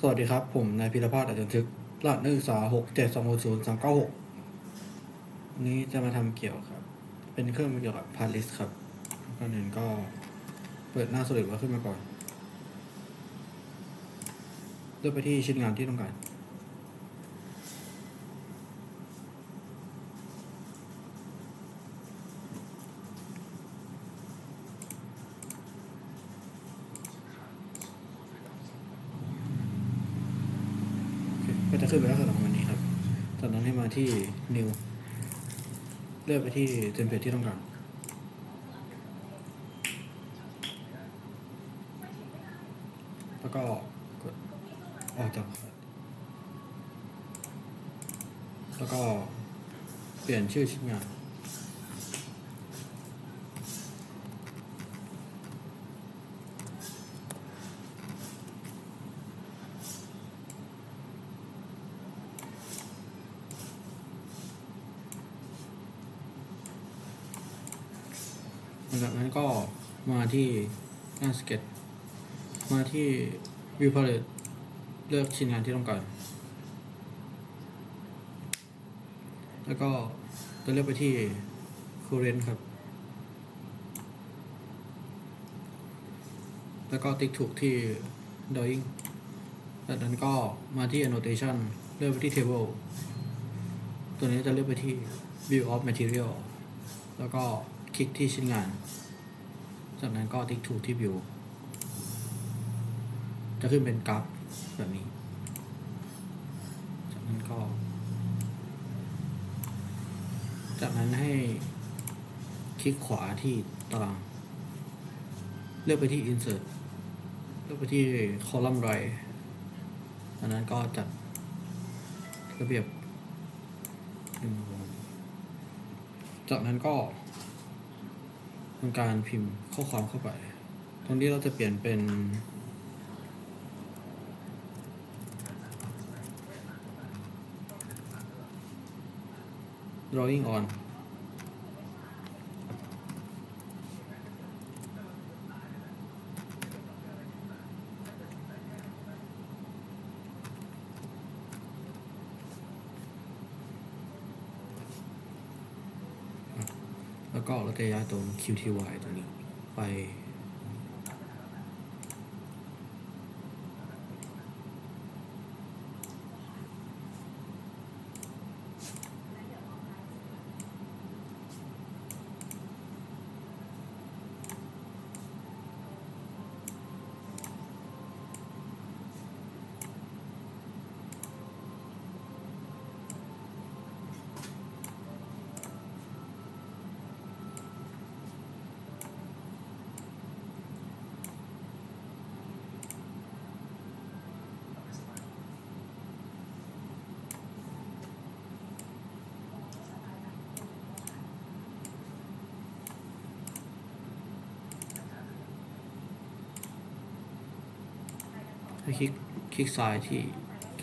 สวัสดีครับ ผมนายพิรพัฒน์อาจารย์ทึกรหัสนักศึกษาหกเจ็ดสองศูนย์สามเก้าหกนี้จะมาทำเกี่ยวครับ เป็นเครื่องมือเกี่ยวกับพาริสครับก่อนอื่นก็เปิดหน้าสลิดว่าขึ้นมาก่อนเลือกไปที่ชิ้นงานที่ต้องการ โอเคก็จะขึ้นไปลักษณะประมาณนี้ครับตอนนั้นให้มาที่ new เลือกไปที่เทมเพลตที่ต้องการแล้วก็กดออกจากแล้วก็เปลี่ยนชื่อชิ้นงาน จากนั้นก็มาที่หน้าสเก็ต มาที่ View Palette เลือกชิ้นงานที่ต้องการ แล้วก็จะเลือกไปที่ Current ครับ แล้วก็ติ๊กถูกที่ Drawing จากนั้นก็มาที่ Annotation เลือกไปที่ Table ตัวนี้จะเลือกไปที่ View of Material แล้วก็ คลิกที่ชิ้นงาน จากนั้นก็ติ๊กถูกที่ View จะขึ้นเป็นกราฟแบบนี้ จากนั้นก็ จากนั้นให้คลิกขวาที่ตาราง เลือกไปที่ Insert เลือกไปที่ Column Right จากนั้นก็จัดระเบียบจากนั้นก็ ทำการพิมพ์ข้อความเข้าไป ตรงนี้เราจะเปลี่ยนเป็น drawing on ระย้ายตรง QTY ตรงนี้ไป ให้คลิกคลิกซ้ายที่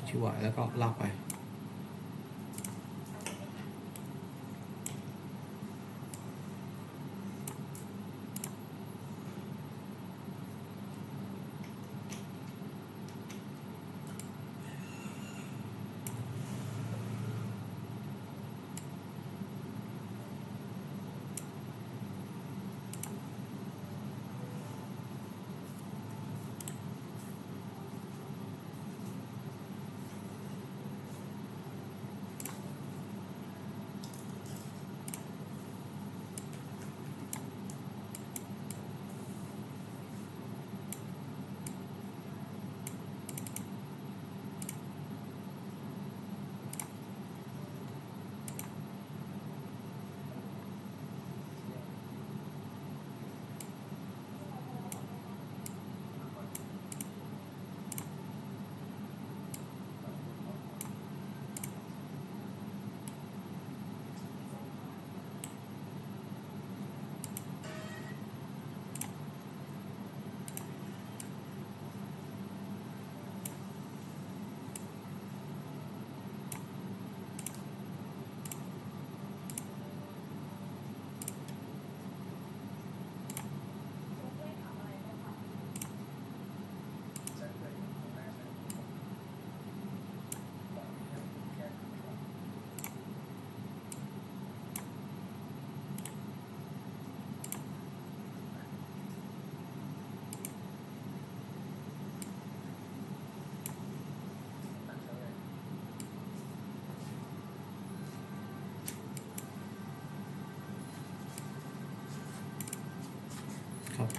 ที่วายแล้วก็ลากไป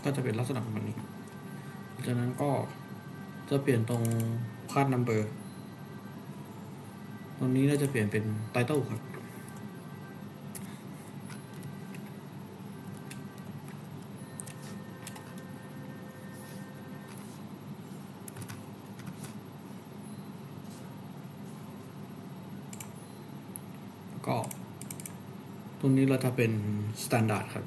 ก็จะเป็นลักษณะประมาณนี้จากนั้นก็จะเปลี่ยนตรงพาร์ทนัมเบอร์ตรงนี้เราจะเปลี่ยนเป็นไตเติลครับก็ ตรงนี้เราจะเป็นสแตนดาร์ดครับ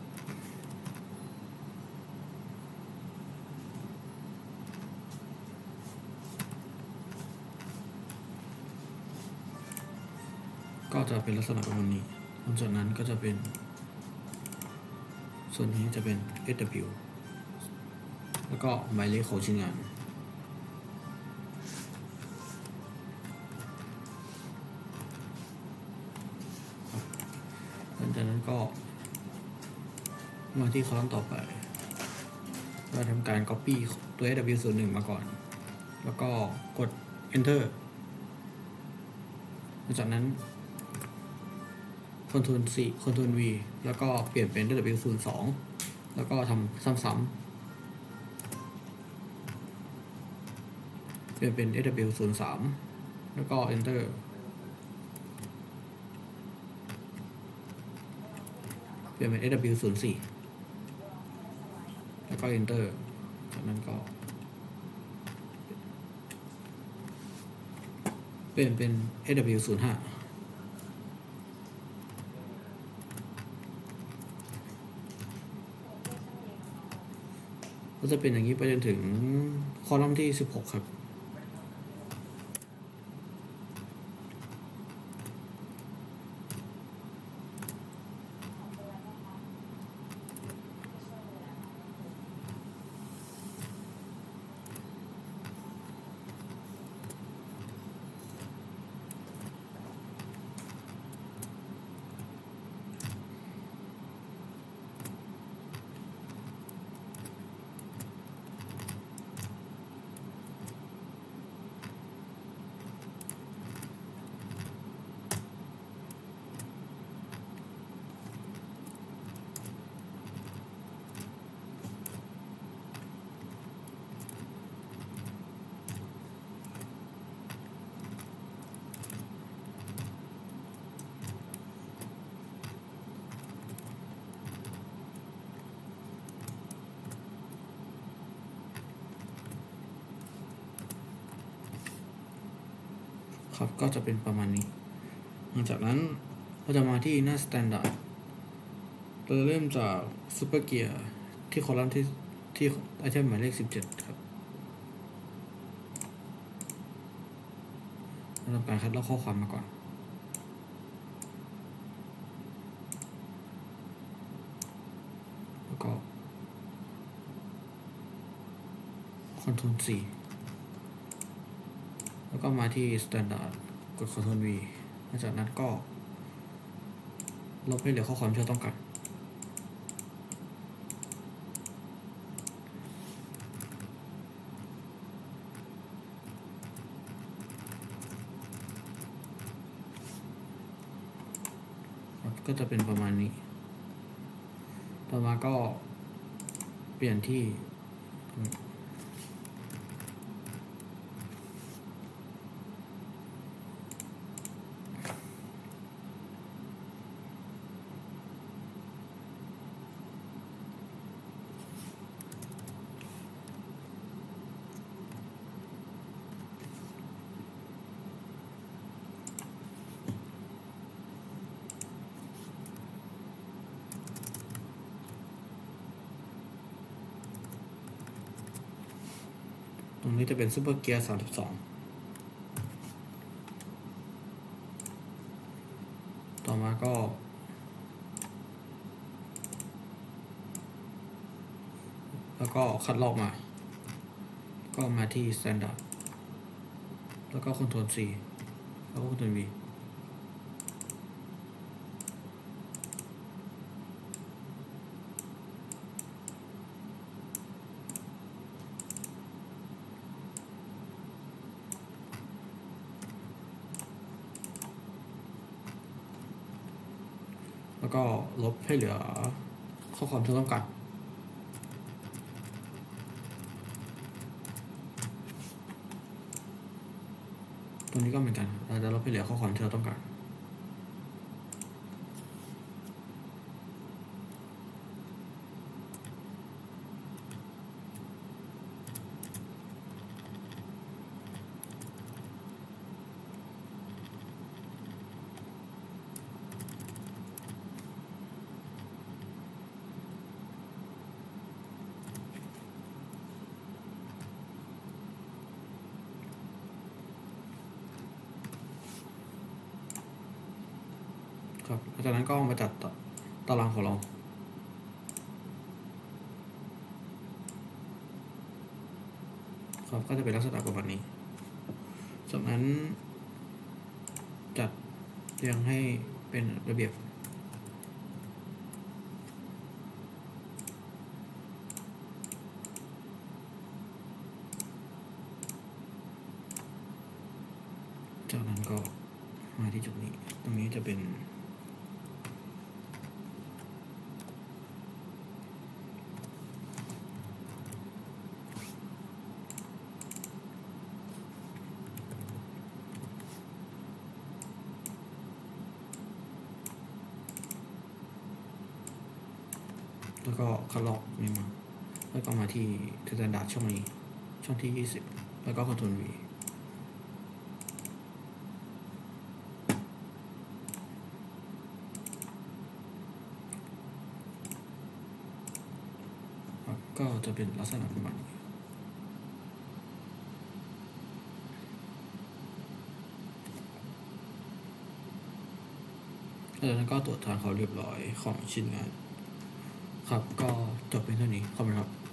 ก็ จะเป็นลักษณะประมาณนี้หลังจากนั้นก็จะเป็น ส่วนนี้จะเป็น SW แล้วก็หมายเลขของชิ้นงานหลังจากนั้นก็ มาที่คอลัมน์ต่อไปเราทำการ Copy ตัว SW01 มาก่อน แล้วก็กด Enter หลังจากนั้น Ctrl C Ctrl V แล้วก็เปลี่ยนเป็น W02 แล้วก็ทำซ้ำๆเปลี่ยนเป็น SW03 แล้วก็ Enter เปลี่ยนเป็น SW04 แล้วก็ Enter จากนั้นก็ เปลี่ยนเป็น SW05 ก็ จะเป็นอย่างนี้ไปจนถึงคอลัมน์ที่ 16 ครับ ครับ ก็จะเป็นประมาณนี้ หลังจากนั้นเราจะมาที่หน้า Standard เราเริ่มจาก Super Gear ที่คอลัมน์ที่ที่ไอเทมหมายเลข 17 ครับเราทำการคัดลอกข้อความมาก่อนแล้วก็ Ctrl C แล้วก็มาที่ Standard กด Ctrl V หลังจากนั้นก็ ลบให้เหลือข้อความที่เราต้องการก็จะเป็นประมาณนี้ ต่อมาก็เปลี่ยนที่ รงนี้จะเป็นซูเปอร์เกียร์สามสิบสองต่อมาก็ แล้วก็คัดลอกมา ก็มาที่ Standard แล้วก็คอนโทรล C แล้วก็คอนโทรล V แล้วก็ลบให้เหลือข้อความที่ต้องการตรงนี้ก็เหมือนกันเราจะลบให้เหลือข้อความที่เราต้องการ ครับหลังจากนั้นก็มาจัดตตารางของเราครับก็จะเป็นลักษณะประมาณนี้จากนั้นจัดเรียงให้เป็นระเบียบ จากนั้นก็มาที่จุดนี้ ตรงนี้จะเป็น แล้วก็คัดลอกนี่มา แล้วก็มาที่ standard ช่องนี้ ช่องที่ 20 แล้วก็ control V ครับก็จะเป็นลักษณะประมาณนี้แล้วก็ตรวจทานเขาเรียบร้อยของชิ้นงาน ครับก็จบเป็นเท่านี้ขอบคุณครับ